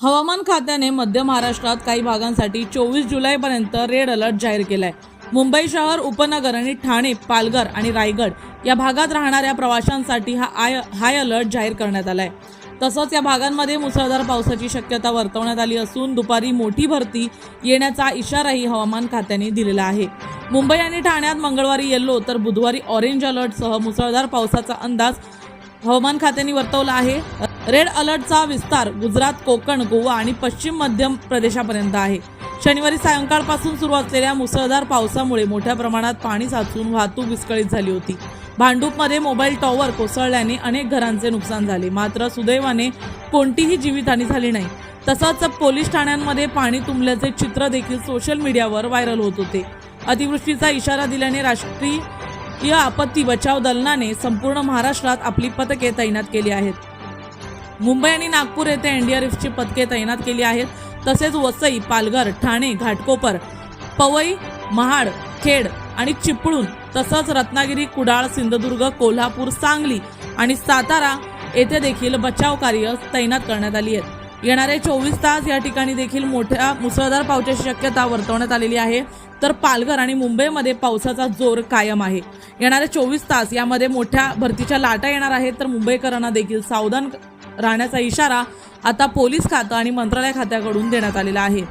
हवामान खात्याने मध्य महाराष्ट्रात काही भागांसाठी चोवीस जुलैपर्यंत रेड अलर्ट जाहीर केलाय. मुंबई शहर उपनगर आणि ठाणे पालघर आणि रायगड या भागात राहणाऱ्या प्रवाशांसाठी हा आय हाय अलर्ट जाहीर करण्यात आलाय. तसंच या भागांमध्ये मुसळधार पावसाची शक्यता वर्तवण्यात आली असून दुपारी मोठी भरती येण्याचा इशाराही हवामान खात्याने दिलेला आहे. मुंबई आणि ठाण्यात मंगळवारी येल्लो तर बुधवारी ऑरेंज अलर्टसह मुसळधार पावसाचा अंदाज हवामान खात्याने वर्तवला आहे. रेड अलर्टचा विस्तार गुजरात कोकण गोवा आणि पश्चिम मध्य प्रदेशापर्यंत आहे. शनिवारी सायंकाळपासून सुरू असलेल्या मुसळधार पावसामुळे मोठ्या प्रमाणात पाणी साचून वाहतूक विस्कळीत झाली होती. भांडूपमध्ये मोबाईल टॉवर कोसळल्याने अनेक घरांचे नुकसान झाले. मात्र सुदैवाने कोणतीही जीवितहानी झाली नाही. तसंच पोलीस ठाण्यांमध्ये पाणी तुंबल्याचे चित्र देखील सोशल मीडियावर व्हायरल होत होते. अतिवृष्टीचा इशारा दिल्याने राष्ट्रीय आपत्ती बचाव दलनाने संपूर्ण महाराष्ट्रात आपली पथके तैनात केली आहेत. मुंबई आणि नागपूर येथे एनडीआरएफची पथके तैनात केली आहेत. तसेच वसई पालघर ठाणे घाटकोपर पवई महाड खेड आणि चिपळूण तसंच रत्नागिरी कुडाळ सिंधुदुर्ग कोल्हापूर सांगली आणि सातारा येथे देखील बचाव कार्य तैनात करण्यात आली आहेत. येणारे चोवीस तास या ठिकाणी देखील मोठ्या मुसळधार पावसाची शक्यता वर्तवण्यात आलेली आहे. तर पालघर आणि मुंबईमध्ये पावसाचा जोर कायम आहे. येणारे चोवीस तास यामध्ये मोठ्या भरतीच्या लाटा येणार आहेत. तर मुंबईकरांना देखील सावधान राहण्याचा इशारा आता पोलीस खातं आणि मंत्रालय खात्याकडून देण्यात आलेला आहे.